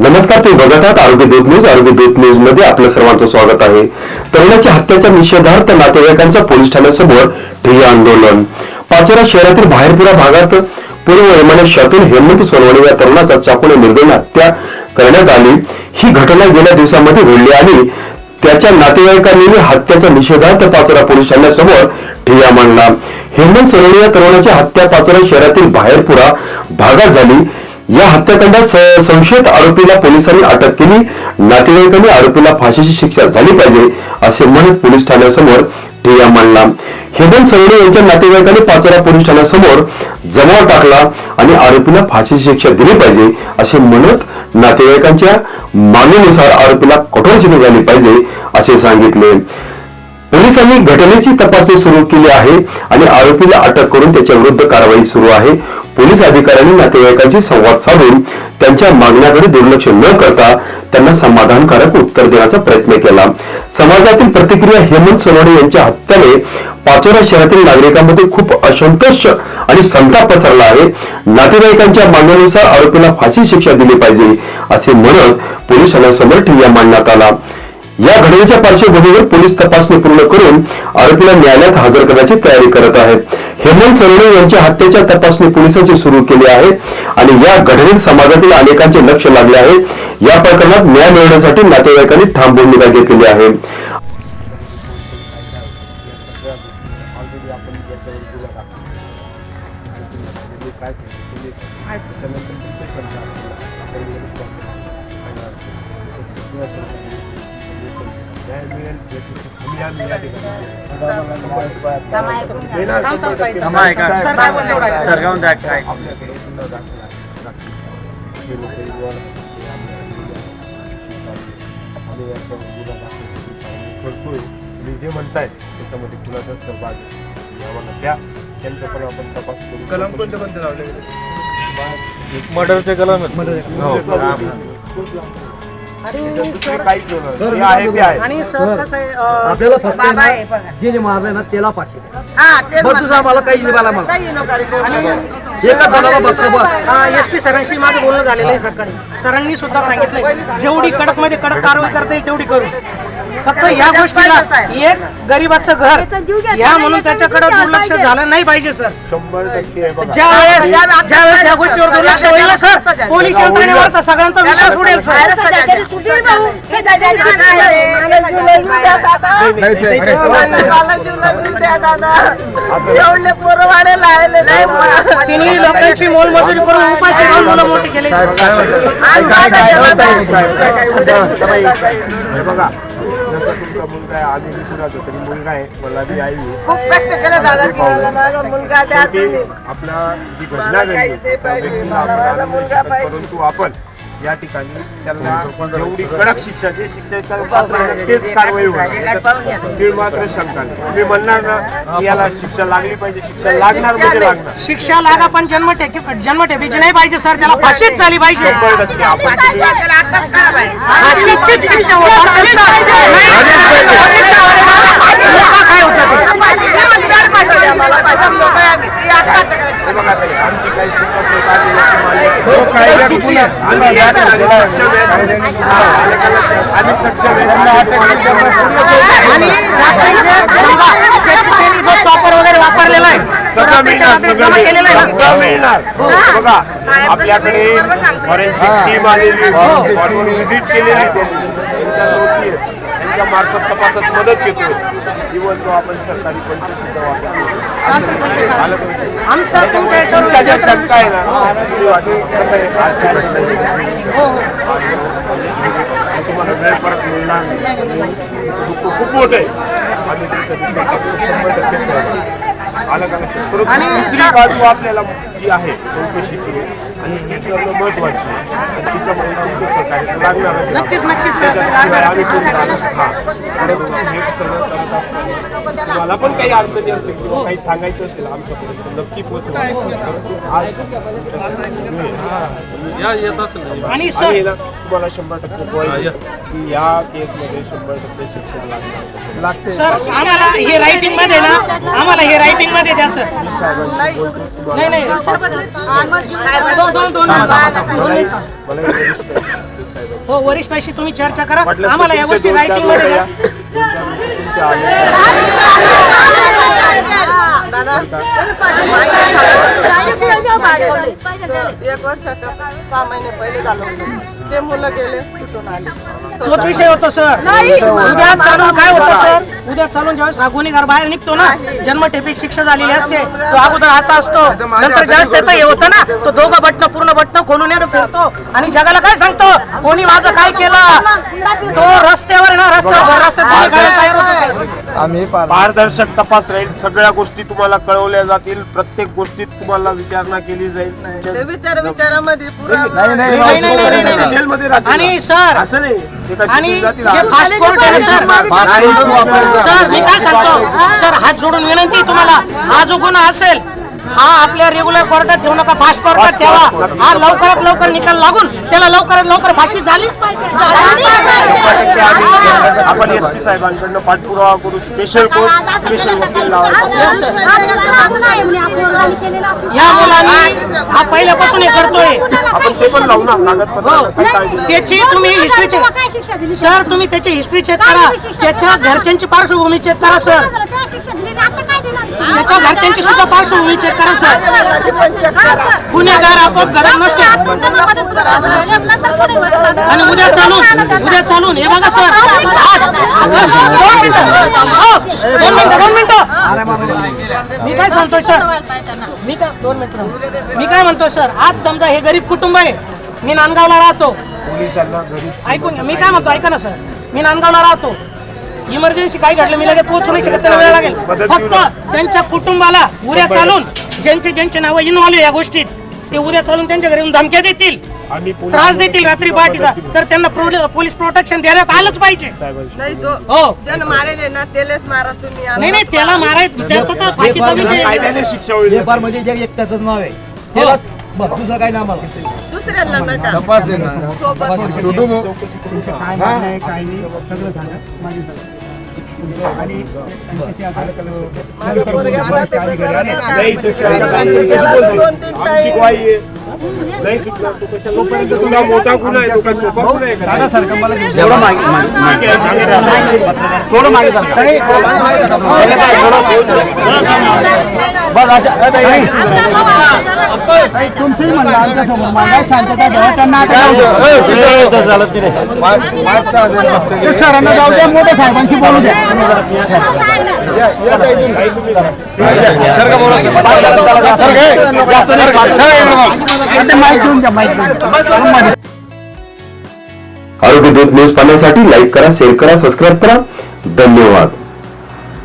नमस्कार तुम्ही बघत आहात आरोग्य दूत न्यूज. आरोग्य दूत न्यूजमध्ये आपलं सर्वांचं स्वागत आहे. तरुणाच्या हत्येच्या निषेधार्थ नातेवाईकांच्या पोलीस ठाण्यासमोर ठिय्या आंदोलन. पाचोरा शहरातील बाहेरपुरा भागात पूर्व एमएनएशातून हेमंत सोनवणे या तरुणाचा चाकूने निर्दयी हत्या करण्यात आली. ही घटना गेल्या दिवसामध्ये घडली आणि त्याच्या नातेवाईकांनी हत्याचा निषेधार्थ पाचोरा पोलीस ठाण्यासमोर ठिय्या मांडला. हेमंत सोनवणे या तरुणाची हत्या पाचोरा शहरातील बाहेरपुरा भागात झाली. या हत्याकांडात संशयित आरोपीला पोलिसांनी अटक केली. नातेवाईकांनी आरोपीला फाशीची शिक्षा झाली पाहिजे असे म्हणत पोलीस ठाण्यासमोर ठिय्या मांडला. हेमंत सवणे यांच्या नातेवाईकांनी पाचोरा पोलीस ठाण्यासमोर जमाव टाकला आणि आरोपीला फाशीची शिक्षा दिली पाहिजे असे म्हणत नातेवाईकांच्या मागणीनुसार आरोपीला कठोर शिक्षा झाली पाहिजे असे सांगितले. पोलिसांनी घटनेची तपासणी सुरू केली आहे आणि आरोपीला अटक करून त्याच्या विरुद्ध कारवाई सुरू आहे. पोलीस अधिकाऱ्यांनी नातेवाईकांशी संवाद साधून त्यांच्या मागण्याकडे दुर्लक्ष न करता त्यांना समाधानकारक उत्तर देण्याचा प्रयत्न केला. समाजातील प्रतिक्रिया हेमंत सोनवणे यांच्या हत्याने पाचोरा शहरातील नागरिकांमध्ये खूप असंतोष आणि संताप पसरला आहे. नातेवाईकांच्या मागण्यानुसार आरोपीला फाशी शिक्षा दिली पाहिजे असे म्हणत पोलीस समोर ठिय्या मांडण्यात आला. या घटनेच्या पार्श्वभूमीवर पोलीस तपासणी पूर्ण करून आरोपीला न्यायालयात हजर करण्याची तयारी करत आहेत. हेमंत सोनवणे यांच्या हत्येच्या तपासणी पोलिसांची सुरू केली आहे आणि या घटनेत समाजातील अनेकांचे लक्ष लागले आहे. या प्रकरणात न्याय मिळवण्यासाठी नातेवाईकांनी ठाम भूमिका घेतलेली आहे. न्याय मिळेल हमी आम्ही या ठिकाणी. थांबा ऐका. काय? आपल्याकडे गुन्हा दाखल आहे. हे लोकं आम्ही याच्यावर गुन्हा दाखल करतोय तुम्ही जे म्हणताय त्याच्यामध्ये कुणाचा सहभाग आम्हाला द्या त्यांचा पण आपण तपास करू कलम कोणते कोणते लावले मर्डरचे कलम आणि दुसरे सर काहीच होणार जे आहे ते आहे. आणि सर कसं आहे अं, आपल्याला फक्त बाबा आहे बघा. जे मारले ना त्याला पाचशे द्या. हा तेच बस तुझं आम्हाला काही नाही मला मला काही नको आणि एका जणाला बस बस. एस पी सरांशी माझं बोलणं झालेलं आहे सकाळी. सरांनी सुद्धा सांगितलंय जेवढी कडकमध्ये कडक कारवाई करता येईल तेवढी करू. फक्त या गोष्टीला एक गरीबाचं घर ह्या म्हणून त्याच्याकडे दुर्लक्ष झालं नाही पाहिजे सर. शंभर टक्के आहे बघा. ज्या वेळेस ज्या वेळेस या गोष्टीवर दुर्लक्ष होईल ना सर पोलीस यंत्रणेवरचा सगळ्यांचा विश्वास उडेल सर. एवढे पोरं वाढेल तिन्ही लोकांची मोलमजुरी करून उपाशी राहून मुलं मोठी केली हे बघा जसं तुमचा मुलगा आहे मुलगा मला बी आई आहे खूप कष्ट केले दादा तिला माझा मुलगा द्या शेवटी तुम्ही आपला जी घटना घडली. परंतु आपण या ठिकाणी त्यांना जेवढी कडक शिक्षा जे शिक्षेच्या आहे, तेच कारवाई होईल तीळ मात्र शंका नाही तुम्ही म्हणणार ना याला शिक्षा लागली पाहिजे शिक्षा लागणार म्हणजे लागणार शिक्षा लागा पण जन्म जन्मठेपीची नाही पाहिजे सर त्याला फाशीच झाली पाहिजे. फाशीचीच शिक्षा होत असेल तर लोकं काय होतं ते? ते म्हणते मॅडम फाशी द्या मला, फाशी समजवतोय आम्ही. ती आत्महत्या करायची हे बघा ताई, आमची काही चुका होत आली नाही तुम्हाला. आम्ही सक्षम आणि त्यांनी जो चॉपर वगैरे वापरलेला आहे सगळं मिळणार बघा आपल्याकडे. फॉरेन्सिक टीम आलेली व्हिजिट केलेली आहे त्यांनी. त्यांच्या नोटी आहेत त्यांच्या मार्फत तपासात मदत घेतो इव्हन जो आपण सरकारी पंच सुद्धा वापरतो ज्या शंका आहे ना ती कसं आहे? घटना हो हो. तुम्हाला वेळ परत मिळणार नाही. खूप मोठं आहे. आम्ही टाकतो शंभर टक्के सहमत आलं का परंतु आणि दुसरी सर- बाजू आपल्याला जी आहे चौकशीची आणि ती करणं महत्वाची आहे आणि तिच्यामुळे तुमचं सहकार्य लागणारच आहे. नक्कीच नक्कीच आम्ही नाही. हां. परंतु हे सगळं करत असताना तुम्हाला पण काही अडचणी असतील किंवा काही सांगायचं असेल आमच्यापर्यंत नक्की परंतु आज. या येत असेल आणि सर तुम्हाला शंभर टक्के बोलायचं की या केसमध्ये शंभर टक्के शिक्षा लागणार लागते सर आम्हाला हे रायटिंगमध्ये ना आम्हाला हे रायटिंगमध्ये द्या सर मी साहेबांशी बोलतो तुम्हाला नाही नाही दोन दोन दोन मला मला एक वरिष्ठ आहे. ते साहेबांची हो वरिष्ठाशी तुम्ही चर्चा करा म्हटलं आम्हाला या गोष्टी रायटिंगमध्ये द्या या. आले एक वर्षाच्या सहा महिने पहिले झालं होतं. ते मुलं गेले सुटून आले. तोच विषय होतो सर. उद्या चालून काय होतं सर? उद्या चालून ज्यावेळेस हा गुन्हेगार बाहेर निघतो ना जन्मठेपी शिक्षा झालेली असते तो अगोदर असा असतो. नंतर ज्यावेळेस त्याचं हे होतं ना तो दोघं बटणं पूर्ण बटणं खोलून येणं फिरतो आणि जगाला काय सांगतो? कोणी माझं काय केलं? तो रस्त्यावर ना रस्त्यावर रस्त्यात सर. पारदर्शक तपास राहील. सगळ्या गोष्टी तुम्हाला कळवल्या जातील. प्रत्येक गोष्टीत तुम्हाला विचारणा केली जाईल. ते विचार विचारामध्ये पुरा नाही, नाही, नाही, नाही, नाही. जेलमध्ये राहतील. आणि. सर असं नाही. ते काय आणि सुटून जातील? जे असं. फास्ट कोर्ट आहे ना सर सर मी काय सांगतो? सर हात जोडून विनंती आहे तुम्हाला. हा जो गुन्हा असेल हा आपल्या रेग्युलर कोर्टात ठेवू नका फास्ट कोर्टात ठेवा. हा लवकरात लवकर निकाल लागून त्याला लवकरात लवकर फाशी झालीच पाहिजे. टक्के आम्ही- आपण एस पी साहेबांकडनं पाठपुरावा करू. स्पेशल कोर्ट स्पेशल वकील लावायचं. या मुलांनी हा पहिल्यापासून हे करतोय. आपण लावू ना हो. कागदपत्र. त्याची तुम्ही हिस्ट्री चेक सर तुम्ही त्याची हिस्ट्री चेक करा? त्याच्या घरच्यांची पार्श्वभूमी चेक करा सर त्याच्या घरच्यांची सुद्धा पार्श्वभूमी चेक करा सर. गुन्हेगार आपोआप घरात नसतो. आणि उद्या चालून उद्या चालून. हे बघा सर. बस, दोन मिनिटं. दोन मिनिटं दोन मिनिटं. मी काय सांगतोय सर? मी काय दोन मिनिटं. मी काय म्हणतोय सर? आज समजा हे गरीब कुटुंब आहे. मी नांदगावला राहतो. ऐकून. मी काय म्हणतो ऐका ना सर. मी नांदगावला राहतो. इमर्जन्सी काय घडलं मी लगेच पोहोचू नाही शकत त्याला वेळ लागेल. फक्त त्यांच्या कुटुंबाला उद्या चालून ज्यांचे ज्यांचे नावं इन्व्हॉल्व या गोष्टीत ते उद्या चालून त्यांच्या घरी येऊन धमक्या देतील. त्रास देतील रात्री पहाटेचा. तर त्यांना पोलीस प्रोटेक्शन देण्यात आलंच पाहिजे. साहेबांशी नाही जो हो. नाही नाही त्याला मारायचं त्याचा तर फाशीचा विषय आहे. कायद्याने शिक्षा होईल. नेपाळमध्ये जे एक त्याच नाव आहे. त्याला बस दुसरं काही नाव दुसऱ्यांना नका त्याचं सर नाही. टाईम ग्वाही आहे तो मोठा गुन्हा आहे तो काय सोपा गुन्हा आहे का? तुमचंही म्हणणं आमच्यासमोर मांडा शांतता ठेवा त्यांना सरांना जाऊ द्या मोठ्या साहेबांशी बोलू द्या द्या आरोग्य दूत न्यूज पाहण्यासाठी लाईक करा शेअर करा सबस्क्राईब करा. धन्यवाद.